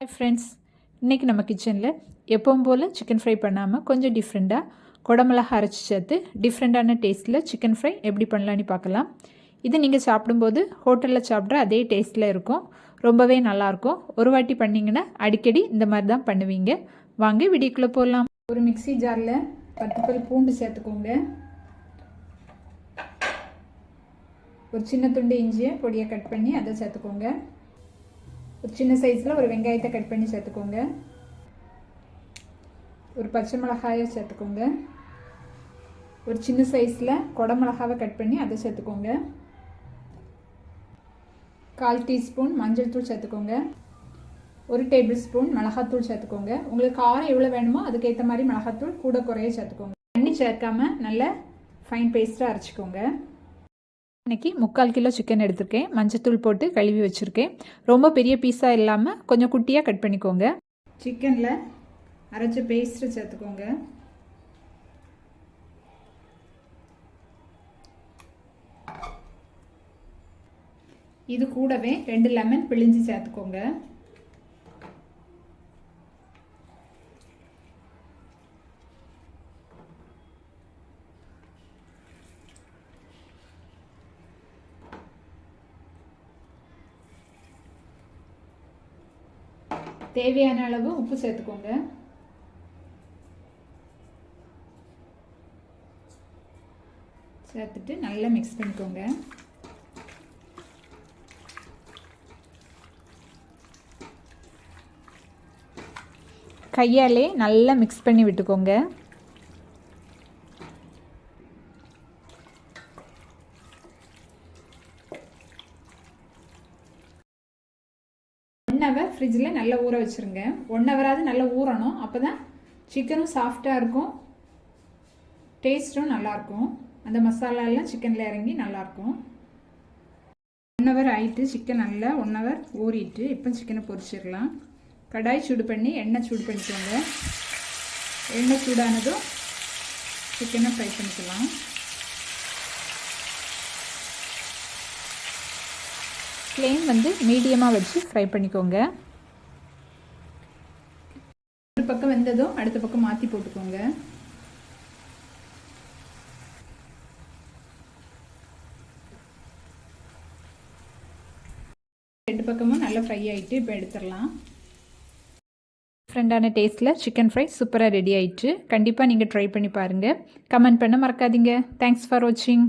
Hi friends இன்றைக்கி நம்ம கிச்சனில் எப்பவும் போல் சிக்கன் ஃப்ரை பண்ணாமல் கொஞ்சம் டிஃப்ரெண்ட்டாக குடமிளகா அரைச்சி சேர்த்து டிஃப்ரெண்ட்டான டேஸ்ட்டில் சிக்கன் ஃப்ரை எப்படி பண்ணலான்னு பார்க்கலாம். இது நீங்கள் சாப்பிடும்போது ஹோட்டலில் சாப்பிட்ற அதே டேஸ்ட்டில் இருக்கும். ரொம்பவே நல்லாயிருக்கும் ஒரு வாட்டி பண்ணிங்கன்னா அடிக்கடி இந்த மாதிரி தான் பண்ணுவீங்க. வாங்க வீடியோக்குள்ளே போடலாம் ஒரு மிக்ஸி ஜாரில் பத்து பல் பூண்டு சேர்த்துக்கோங்க. ஒரு சின்ன துண்டு இஞ்சியை பொடியை கட் பண்ணி அதை சேர்த்துக்கோங்க. ஒரு சின்ன சைஸில் ஒரு வெங்காயத்தை கட் பண்ணி சேர்த்துக்கோங்க. ஒரு பச்சை மிளகாயை சேர்த்துக்கோங்க. ஒரு சின்ன சைஸில் குடமிளகாவை கட் பண்ணி அதை சேர்த்துக்கோங்க. கால் டீஸ்பூன் மஞ்சள் தூள் சேர்த்துக்கோங்க. ஒரு டேபிள் ஸ்பூன் மிளகாத்தூள் சேர்த்துக்கோங்க. உங்களுக்கு காரம் எவ்வளோ வேணுமோ அதுக்கேற்ற மாதிரி மிளகாத்தூள் கூட குறைய சேர்த்துக்கோங்க. தண்ணி சேர்க்காம நல்ல ஃபைன் பேஸ்ட்டாக அரைச்சிக்கோங்க. இன்றைக்கி முக்கால் கிலோ சிக்கன் எடுத்திருக்கேன். மஞ்சத்தூள் போட்டு கழுவி வச்சுருக்கேன். ரொம்ப பெரிய பீஸாக இல்லாமல் கொஞ்சம் குட்டியாக கட் பண்ணிக்கோங்க. சிக்கனில் அரைச்ச பேஸ்ட்டு சேர்த்துக்கோங்க. இது கூடவே ரெண்டு லெமன் பிழிஞ்சு சேர்த்துக்கோங்க. தேவையான அளவு உப்பு சேர்த்துக்கோங்க. சேர்த்துட்டு நல்லா மிக்ஸ் பண்ணிக்கோங்க. கையாலே நல்லா மிக்ஸ் பண்ணி விட்டுக்கோங்க. ஒன் ஹவர் ஃப்ரிட்ஜில் நல்லா ஊற வச்சுருங்க. ஒன் ஹவராவது நல்லா ஊறணும். அப்போ தான் சிக்கனும் சாஃப்டாக இருக்கும் டேஸ்ட்டும் நல்லாயிருக்கும் அந்த மசாலாலாம் சிக்கனில் இறங்கி நல்லாயிருக்கும் ஒன் ஹவர் ஆகிட்டு சிக்கன் நல்லா ஒன் ஹவர் ஊறிட்டு இப்போ சிக்கனை பொரிச்சிடலாம். கடாய் சூடு பண்ணி எண்ணெய் சூடு பண்ணிக்கோங்க. எண்ணெய் சூடானதும் சிக்கனை ஃப்ரை பண்ணிக்கலாம். ஃப்ளேம் வந்து மீடியமாக வச்சு ஃப்ரை பண்ணிக்கோங்க. ஒரு பக்கம் வெந்ததும் அடுத்த பக்கம் மாற்றி போட்டுக்கோங்க. ரெண்டு பக்கமும் நல்லா ஃப்ரை ஆகிட்டு இப்போ எடுத்துடலாம். டிஃப்ரெண்டான டேஸ்ட்டில் சிக்கன் ஃப்ரை சூப்பராக ரெடி ஆயிடுச்சு கண்டிப்பாக நீங்கள் ட்ரை பண்ணி பாருங்கள் கமெண்ட் பண்ண மறக்காதீங்க. தேங்க்ஸ் ஃபார் வாட்சிங்